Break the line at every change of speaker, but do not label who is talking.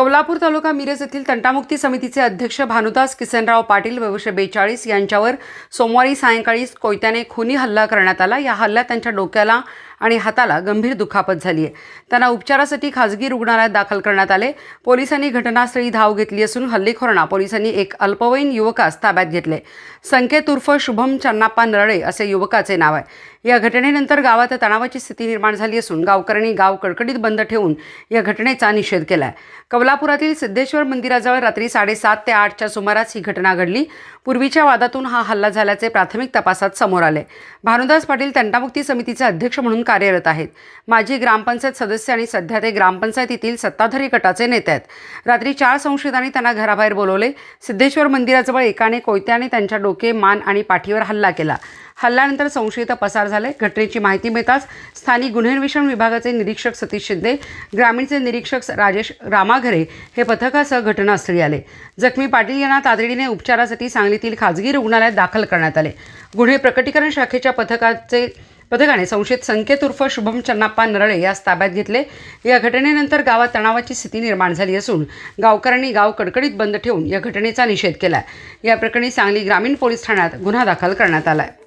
कवलापूर तालुका मिरज येथील तंटामुक्ती समितीचे अध्यक्ष भानुदास किसनराव पाटील वर्ष बेचाळीस यांच्यावर सोमवारी सायंकाळी कोयत्याने खुनी हल्ला करण्यात आला. या हल्ल्यात त्यांच्या डोक्याला आणि हाताला गंभीर दुखापत झाली आहे. त्यांना उपचारासाठी खाजगी रुग्णालयात दाखल करण्यात आले. पोलिसांनी घटनास्थळी धाव घेतली असून हल्लेखोरांना पोलिसांनी एक अल्पवयीन युवकास ताब्यात घेतले. संकेत उर्फ शुभम चन्नाप्पा नरळे असे युवकाचे नाव आहे. या घटनेनंतर गावात तणावाची स्थिती निर्माण झाली असून गावकऱ्यांनी गाव कडकडीत बंद ठेवून या घटनेचा निषेध केला आहे कवलापुरातील सिद्धेश्वर मंदिराजवळ रात्री साडेसात ते आठच्या सुमारास ही घटना घडली. पूर्वीच्या वादातून हा हल्ला झाल्याचे प्राथमिक तपासात समोर आले. भानुदास पाटील तंटामुक्ती समितीचे अध्यक्ष म्हणून कार्यरत आहेत. माजी ग्रामपंचायत सदस्य आणि सध्या ते ग्रामपंचायतीतील सत्ताधारी गटाचे नेते आहेत. रात्री चार संशयितांनी त्यांना घराबाहेर बोलवले. सिद्धेश्वर मंदिराजवळ एकाने कोयत्याने त्यांच्या डोके मान आणि पाठीवर हल्ला केला. हल्ल्यानंतर संशयित पसार झाले. घटनेची माहिती मिळताच स्थानिक गुन्हेन्वेषण विभागाचे निरीक्षक सतीश शिंदे ग्रामीणचे निरीक्षक राजेश रामाघरे हे पथकासह घटनास्थळी आले. जखमी पाटील यांना तातडीने उपचारासाठी सांगलीतील खाजगी रुग्णालयात दाखल करण्यात आले. गुन्हे प्रकटीकरण शाखेच्या पथकाचे पथकाने संशयित संकेत उर्फ शुभम चन्नाप्पा नरळे यास ताब्यात घेतले. या घटनेनंतर गावात तणावाची स्थिती निर्माण झाली असून गावकऱ्यांनी गाव कडकडीत बंद ठेवून या घटनेचा निषेध केला या प्रकरणी सांगली ग्रामीण पोलीस ठाण्यात गुन्हा दाखल करण्यात आला आहे